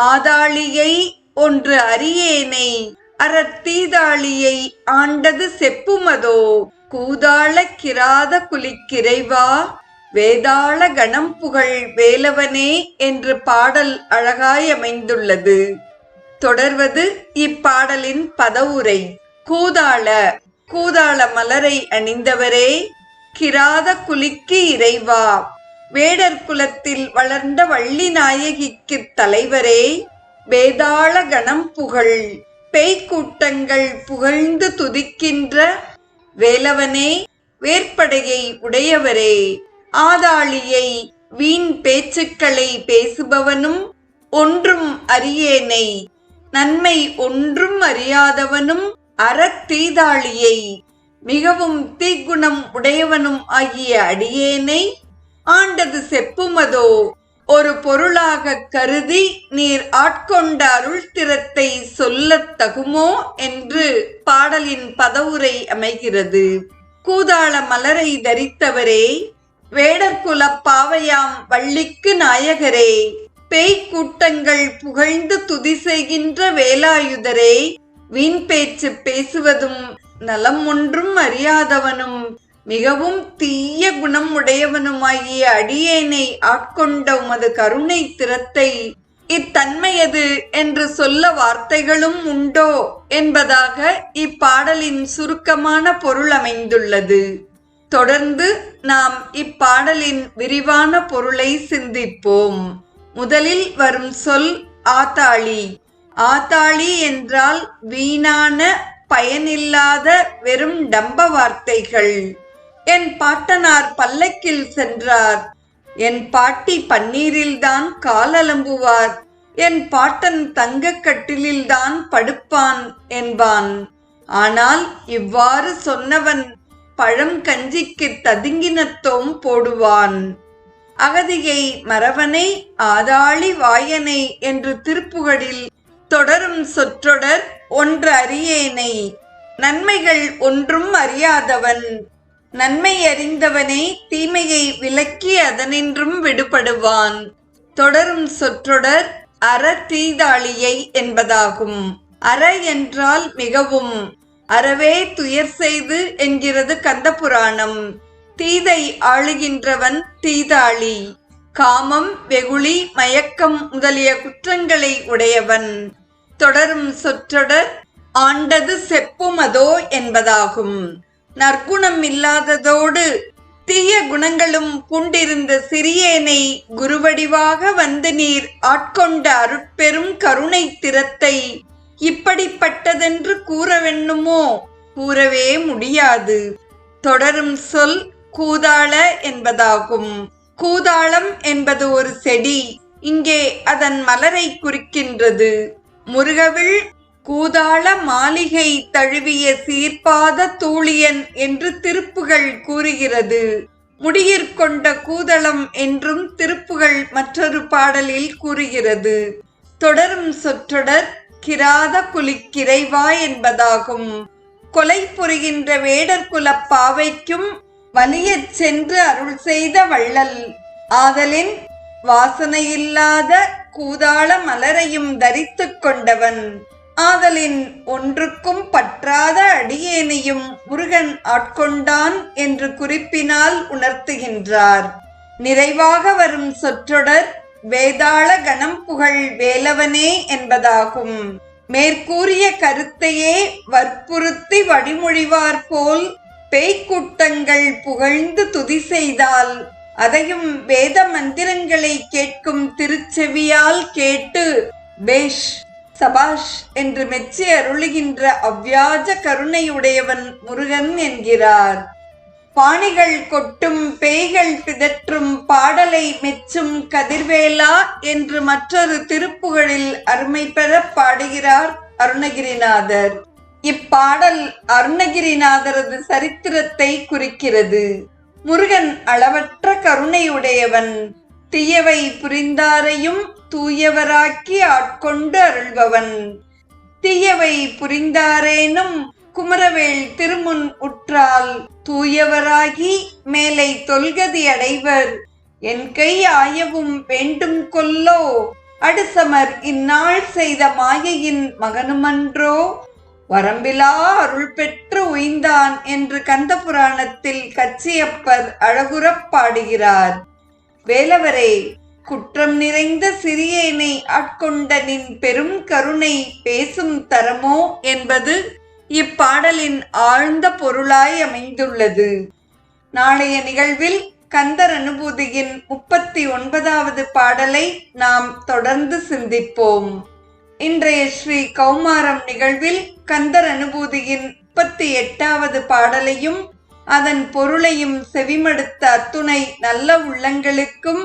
ஆதாளியை ஒன்று அறியேனை அறத்தீதாளியை ஆண்டது செப்புமதோ? கூதாள கிராத குலிக்கிறைவா? வேதாள கணம் புகழ் வேலவனே என்று பாடல் அழகாயமைந்துள்ளது தொடர்வது இப்பாடலின் பதவுரை. கூதாள கூதாள மலரை அணிந்தவரே கிராத குலிக்கு இறைவா? வேடர் குலத்தில் வளர்ந்த வள்ளி நாயகிக்கு தலைவரே வேதாள கணம் புகழ் பேய்க்கூட்டங்கள் புகழ்ந்து துதிக்கின்ற வேலவனே வேற்படையை உடையவரே. ஆதாளியை வீண் பேச்சுக்களை பேசுபவனும் ஒன்றும் அறியேனை நன்மை ஒன்றும் அறியாதவனும் அறத்தீதாளியை மிகவும் தீக்குணம் உடையவனும் ஆகிய அடியேனை ஆண்டது செப்புமதோ? ஒரு பொருளாக கருதி நீர் ஆட்கொண்ட அருள் திறத்தை சொல்லத் தகுமோ என்று பாடலின் பதவுரை அமைகிறது. கூதாள மலரை தரித்தவரே வேடர்குல பாவையாம் வள்ளிக்கு நாயகரே பேய் கூட்டங்கள் புகழ்ந்து துதி செய்கின்ற வேலாயுதரே வீண் பேச்சு பேசுவதும் நலம் ஒன்றும் அறியாதவனும் மிகவும் தீய குணம் உடையவனுமாகிய அடியேனை ஆட்கொண்ட உமது கருணை திறத்தை இத்தன்மையது என்று சொல்ல வார்த்தைகளும் உண்டோ என்பதாக இப்பாடலின் சுருக்கமான பொருள் அமைந்துள்ளது. தொடர்ந்து நாம் இப்பாடலின் விரிவான பொருளை சிந்திப்போம். முதலில் வரும் சொல் ஆத்தாளி. ஆத்தாளி என்றால் வீணான பயனில்லாத வெறும் டம்ப வார்த்தைகள். என் பாட்டனார் பல்லக்கில் சென்றார். என் பாட்டி பன்னீரில்தான் காலலம்புவார். என் பாட்டன் தங்கக் கட்டிலில்தான் படுப்பான் என்பான். ஆனால் இவ்வாறு சொன்னவன் பழம் கஞ்சிக்கு ததுங்கினத்தோம் போடுவான். அகதியை மறவனை ஆதாளி வாயனை என்று திருப்புகழில் தொடரும் சொற்றொடர் ஒன்று அறியேனை நன்மைகள் ஒன்றும் அறியாதவன். நன்மை அறிந்தவனே தீமையை விலக்கி அதனின்றும் விடுபடுவான். தொடரும் சொற்றொடர் அற தீதாளியை என்பதாகும். அற என்றால் மிகவும் அறவே துயர் செய்து என்கிறது கந்த புராணம் தீதை ஆளுகின்றவன் தீதாளி. காமம் வெகுளி மயக்கம் முதலிய குற்றங்களை உடையவன். தொடரும் சொற்றொடர் ஆண்டது செப்புமதோ என்பதாகும். நற்குணம் இல்லாததோடு தீய குணங்களும் பூண்டிருந்த சிறியேனை குருவடிவாக வந்து நீர் ஆட்கொண்ட அருட்பெரும் கருணை திறத்தை இப்படிப்பட்டதென்று கூறவெண்ணுமோ கூறவே முடியாது. தொடரும் சொல் கூதாள என்பதாகும். கூதாளம் என்பது ஒரு செடி. இங்கே அதன் மலரை குறிக்கின்றது. முருகவில் கூதாள மாளிகை தழுவிய சீர்பாத தூளியன் என்று திருப்புகள் கூறுகிறது. முடியிற்கொண்ட கூதளம் என்றும் திருப்புகள் மற்றொரு பாடலில் கூறுகிறது. தொடரும் சொற்றொடர் கிராத குலிக்கிரைவா என்பதாகும். கொலை புரிகின்ற வேடர் குலப் பாவைக்கும் வலியச் சென்று அருள் செய்த வள்ளல். ஆதலின் வாசனையில்லாத கூதாள மலரையும் தரித்து கொண்டவன். ஆதலின் ஒன்றுக்கும் பற்றாத அடியேனையும் முருகன் ஆட்கொண்டான் என்று குறிப்பினால் உணர்த்துகின்றார். நிறைவாக வரும் சொற்றொடர் வேதாள கணம் புகழ் வேலவனே என்பதாகும். மேற்கூறிய கருத்தையே வற்புறுத்தி வடிமொழிவார் போல் பேய்க்கூட்டங்கள் புகழ்ந்து துதி செய்தால் அதையும் வேத மந்திரங்களை கேட்கும் திருச்செவியால் கேட்டு பேஷ் சபாஷ் என்று மெச்சி அருளுகின்ற அவ்வியாஜ கருணையுடையவன் முருகன் என்கிறார். பாணிகள் கொட்டும் பேய்கள் பிதற்றும் பாடலை மெச்சும் கதிர்வேலா என்று மற்றொரு திருப்புகழில் அருமை பெற பாடுகிறார் அருணகிரிநாதர். இப்பாடல் அருணகிரிநாதரது சரித்திரத்தை குறிக்கிறது. முருகன் அளவற்ற கருணையுடையவன் தீயவை புரிந்தாரையும் தூயவராக்கி ஆட்கொண்டு அருள்பவன். தீயவை புரிந்தாரேனும் குமரவேள் திருமுன் உற்றால் தூயவராகி மேலை தொல்கதி அடைவர். என் கை ஆயவும் வேண்டும் கொல்லோ அடுசமர் இந்நாள் செய்த மாயையின் மகனுமன்றோ? வரம்பிலா அருள் பெற்று உய்ந்தான் என்று கந்த புராணத்தில் கச்சியப்பர் அழகுறப் பாடுகிறார். வேலவரே குற்றம் நிறைந்த சிறியேனை ஆட்கொண்ட நின் பெரும் கருணை பேசும் தரமோ என்பது இப்பாடலின் ஆழ்ந்த பொருளாய் அமைந்துள்ளது. நாளைய நிகழ்வில் கந்தர் அனுபூதியின் முப்பத்தி ஒன்பதாவது பாடலை நாம் தொடர்ந்து சிந்திப்போம். இன்றைய ஸ்ரீ கௌமாரம் நிகழ்வில் கந்தர் அனுபூதியின் முப்பத்தி எட்டாவது பாடலையும் அதன் பொருளையும் செவிமடுத்த அத்துணை நல்ல உள்ளங்களுக்கும்